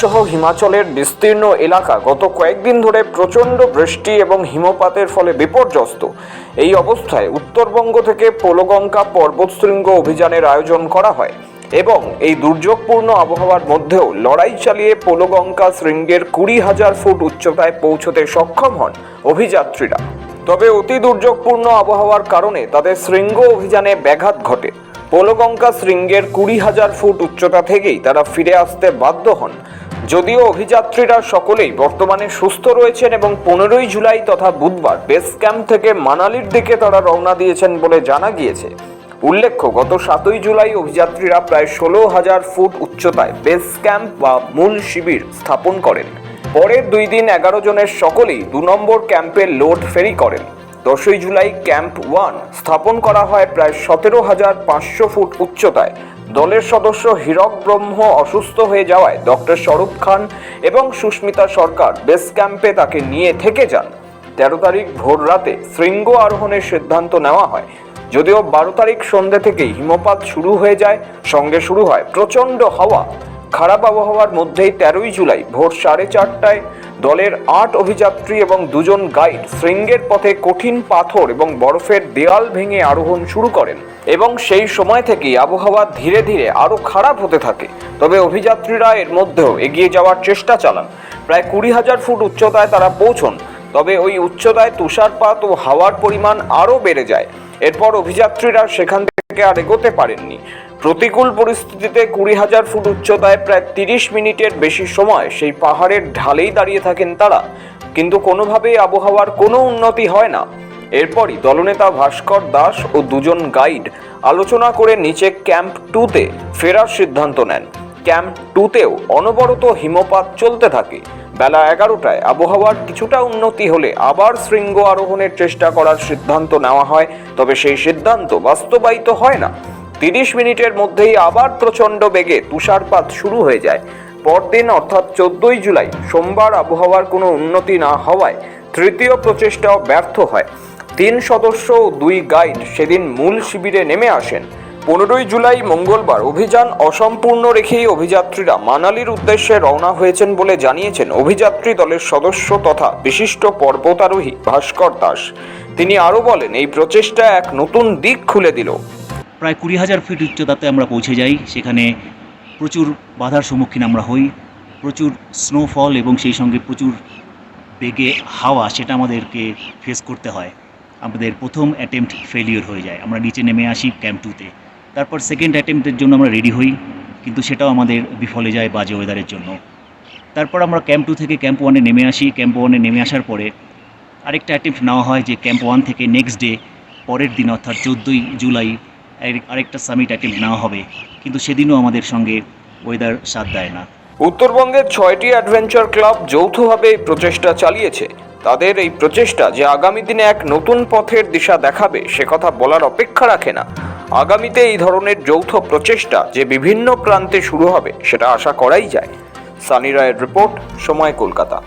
সহ হিমাচলের বিস্তীর্ণ এলাকা গত কয়েকদিন ধরে প্রচণ্ড বৃষ্টি এবং হিমপাতের ফলে বিপর্যস্ত। এই অবস্থায় উত্তরবঙ্গ থেকে পোলগঙ্কা পর্বতশৃঙ্গ অভিযানের আয়োজন করা হয় এবং এই দুর্যোগপূর্ণ আবহাওয়ার মধ্যেও লড়াই চালিয়ে পোলগঙ্কা শৃঙ্গের কুড়ি হাজার ফুট উচ্চতায় পৌঁছতে সক্ষম হন অভিযাত্রীরা। তবে অতি দুর্যোগপূর্ণ আবহাওয়ার কারণে তাদের শৃঙ্গ অভিযানে ব্যাঘাত ঘটে। পোলগঙ্কা শৃঙ্গের কুড়ি হাজার ফুট উচ্চতা থেকেই তারা ফিরে আসতে বাধ্য হন। যদিও অভিযাত্রীরা সকলেই বর্তমানে সুস্থ রয়েছেন এবং পনেরোই জুলাই তথা বুধবার বেস ক্যাম্প থেকে মানালির দিকে তারা রওনা দিয়েছেন বলে জানা গিয়েছে। উল্লেখ্য, গত সাতই জুলাই অভিযাত্রীরা প্রায় ষোলো হাজার ফুট উচ্চতায় বেস ক্যাম্প বা মূল শিবির স্থাপন করেন। পরের দুই দিন এগারো জনের সকলেই দু নম্বর ক্যাম্পে লোড ফেরি করেন। দশই জুলাই ক্যাম্প ওয়ান স্থাপন করা হয় প্রায় সতেরো হাজার পাঁচশো ফুট উচ্চতায়। দলের সদস্য হীরক ব্রহ্ম অসুস্থ হয়ে যাওয়ায় ডক্টর স্বরূপ খান এবং সুস্মিতা সরকার বেস ক্যাম্পে তাকে নিয়ে থেকে যান। তেরো তারিখ ভোর রাতে শৃঙ্গ আরোহণের সিদ্ধান্ত নেওয়া হয়। যদিও বারো তারিখ সন্ধ্যে থেকেই হিমপাত শুরু হয়ে যায়, সঙ্গে শুরু হয় প্রচণ্ড হাওয়া। খারাপ আবহাওয়ার মধ্যেই তেরোই জুলাই ভোর সাড়ে চারটায় দলের আট অভিযাত্রী এবং দুজন গাইড শৃঙ্গের পথে কঠিন পাথর এবং বরফের দেয়াল ভেঙে আরোহণ শুরু করেন। এবং সেই সময় থেকেই আবহাওয়া ধীরে ধীরে আরও খারাপ হতে থাকে। তবে অভিযাত্রীরা এর মধ্যেও এগিয়ে যাওয়ার চেষ্টা চালান। প্রায় কুড়ি হাজার ফুট উচ্চতায় তারা পৌঁছন। তবে ওই উচ্চতায় তুষারপাত ও হাওয়ার পরিমাণ আরও বেড়ে যায়। এরপর অভিযাত্রীরা সেখান থেকে আর এগোতে পারেননি। প্রতিকূল পরিস্থিতিতে কুড়ি হাজার ফুট উচ্চতায় প্রায় তিরিশ মিনিটের বেশি সময় সেই পাহাড়ের ঢালেই দাঁড়িয়ে থাকেন তারা। কিন্তু কোনোভাবেই আবহাওয়ার কোনো উন্নতি হয় না। এরপরই দলনেতা ভাস্কর দাস ও দুজন গাইড আলোচনা করে নিচে ক্যাম্প টুতে ফেরার সিদ্ধান্ত নেন। ক্যাম্প টুতেও অনবরত হিমপাত চলতে থাকে। বেলা এগারোটায় আবহাওয়ার কিছুটা উন্নতি হলে আবার শৃঙ্গ আরোহণের চেষ্টা করার সিদ্ধান্ত নেওয়া হয়, তবে সেই সিদ্ধান্ত বাস্তবায়িত হয় না। তিরিশ মিনিটের মধ্যেই আবার প্রচণ্ড বেগে তুষারপাত শুরু হয়ে যায়। পরদিন অর্থাৎ চোদ্দই জুলাই, সোমবার আবহাওয়ার কোনো উন্নতি না হওয়ায় তৃতীয় প্রচেষ্টাও ব্যর্থ হয়। তিন সদস্য ও দুই গাইড সেদিন মূল শিবিরে নেমে আসেন। পনেরোই জুলাই মঙ্গলবার অভিযান অসম্পূর্ণ রেখেই অভিযাত্রীরা মানালির উদ্দেশ্যে রওনা হয়েছেন বলে জানিয়েছেন অভিযাত্রী দলের সদস্য তথা বিশিষ্ট পর্বতারোহী ভাস্কর দাস। তিনি আরও বলেন, এই প্রচেষ্টা এক নতুন দিক খুলে দিল। প্রায় কুড়ি হাজার ফিট উচ্চতাতে আমরা পৌঁছে যাই। সেখানে প্রচুর বাধার সম্মুখীন আমরা হই। প্রচুর স্নোফল এবং সেই সঙ্গে প্রচুর বেগে হাওয়া সেটা আমাদেরকে ফেস করতে হয়। আমাদের প্রথম অ্যাটেম্পট ফেলিওর হয়ে যায়। আমরা নিচে নেমে আসি ক্যাম্প টুতে তারপর সেকেন্ড অ্যাটেম্পটের জন্য আমরা রেডি হই, কিন্তু সেটাও আমাদের বিফলে যায় বাজে ওয়েদারের জন্য। তারপর আমরা ক্যাম্প টু থেকে ক্যাম্প ওয়ানে নেমে আসি। ক্যাম্প ওয়ানে নেমে আসার পরে আরেকটা অ্যাটেম্পট নেওয়া হয় যে ক্যাম্প ওয়ান থেকে নেক্সট ডে পরের দিন অর্থাৎ চোদ্দোই জুলাই আরেকটা সামিট অ্যাটেম্প নেওয়া হবে। কিন্তু সেদিনও আমাদের সঙ্গে ওয়েদার সাথ দেয় না। উত্তরবঙ্গের ছয়টি অ্যাডভেঞ্চার ক্লাব যৌথভাবে এই প্রচেষ্টা চালিয়েছে। তাদের এই প্রচেষ্টা যে আগামী দিনে এক নতুন পথের দিশা দেখাবে, সে কথা বলার অপেক্ষা রাখে না। আগামীতে এই ধরনের যৌথ প্রচেষ্টা যে বিভিন্ন প্রান্তে শুরু হবে, সেটা আশা করাই যায়। সানি রায়ের রিপোর্ট সময় কলকাতা।